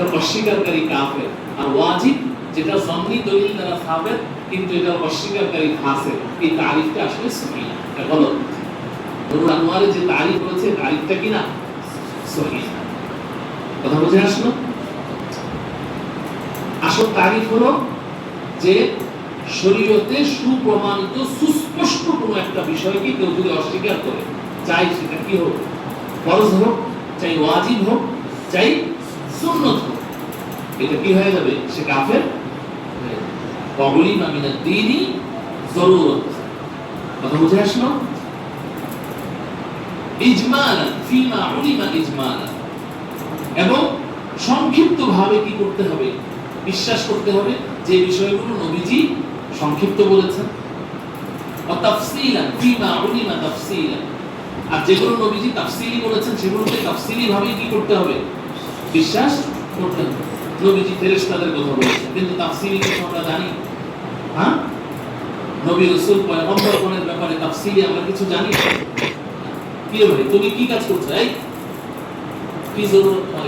এটা অস্বীকারী কাফের। আর ওয়াজিব, যেটা জন্নি দলিল দ্বারা সাবেত কিন্তু এটা অস্বীকারী ফাসেক। এই তারিফটা আসলে সহি এটা গলত নুরুল আনোয়ারে যে তারিফ করেছে তারিফটা কি না? সহি কথা বুঝে আসলো? আসল তারিফ হলো যে শরীয়তে সুপ্রমাণিত, সুস্পষ্ট কোনো একটা বিষয়কে কেউ যদি অস্বীকার করে, চাই সেটা কি হোক? ফরজ হোক, চাই ওয়াজিব হোক, চাই সুন্নত। এটা কি হয়ে যাবে? সে কাফের দিনই জরুরত। কথা বুঝে আসলো? কি করতে হবে? বিশ্বাস করতে হবে যে বিষয়গুলো নবীজি সংক্ষিপ্ত বলেছেন। আর যেগুলো নবীজি তাফসিলি বলেছেন, সেগুলোকে তাফসিলি ভাবে কি করতে হবে? বিশ্বাস করতে হবে। নবীজি ফেরেশতাদের কথা বলেছেন, কিন্তু তাফসিলি কিছু আমরা জানি? হ্যাঁ? নবী রাসূল পয়গম্বরগণের ব্যাপারে তাফসিলি আমরা কিছু জানি? কি ভাই, তুমি কি কাজ করছ? এই, কি জরুরত তোমার